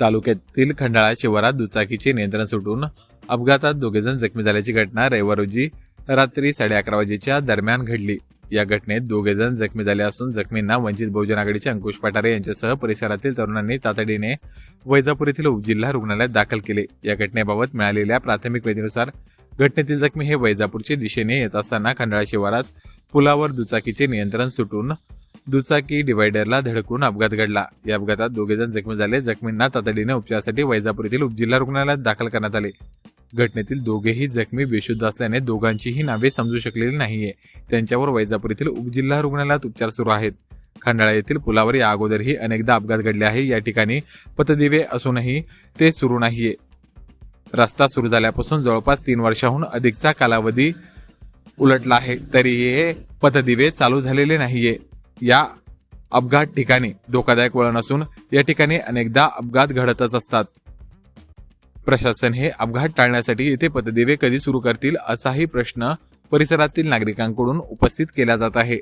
तालुक्यातील खंडाळा शिवारात दुचाकीचे नियंत्रण सुटून अपघातात दोघेजण जखमी झाल्याची घटना रविवार रोजी रात्री साडे अकरा वाजेच्या दरम्यान घडली. या घटनेत दोघेजण जखमी झाले असून जखमींना वंचित बहुजन आघाडीचे अंकुश पठारे यांच्यासह परिसरातील तरुणांनी तातडीने वैजापूर येथील उपजिल्हा रुग्णालयात दाखल केले. या घटनेबाबत मिळालेल्या प्राथमिक वेदीनुसार घटनेतील जखमी हे वैजापूरच्या दिशेने येत असताना खंडाळा शिवारात पुलावर दुचाकीचे नियंत्रण सुटून दुचाकी डिवायडरला धडकून अपघात घडला. या अपघातात दोघेजण जखमी झाले. जखमींना तातडीने उपचारासाठी वैजापूर येथील उपजिल्हा रुग्णालयात दाखल करण्यात आले. घटनेतील दोघेही जखमी बेशुद्ध असल्याने दोघांचीही नावे समजू शकलेली नाहीये. त्यांच्यावर वैजापूर येथील उपजिल्हा रुग्णालयात उपचार सुरू आहेत. खंडाळा येथील पुलावर या अगोदरही अनेकदा अपघात घडले आहे. या ठिकाणी पथदिवे असूनही ते सुरू नाहीये. रस्ता सुरू झाल्यापासून जवळपास तीन वर्षाहून अधिकचा कालावधी उलटला आहे. तरीही हे पथदिवे चालू झालेले नाहीये. या अपघात ठिकाणी धोकादायक वळण असून या ठिकाणी अनेकदा अपघात घडतच असतात. प्रशासन हे अपघात टाळण्यासाठी येथे पथदिवे कधी सुरू करतील असाही प्रश्न परिसरातील नागरिकांकडून उपस्थित केला जात आहे.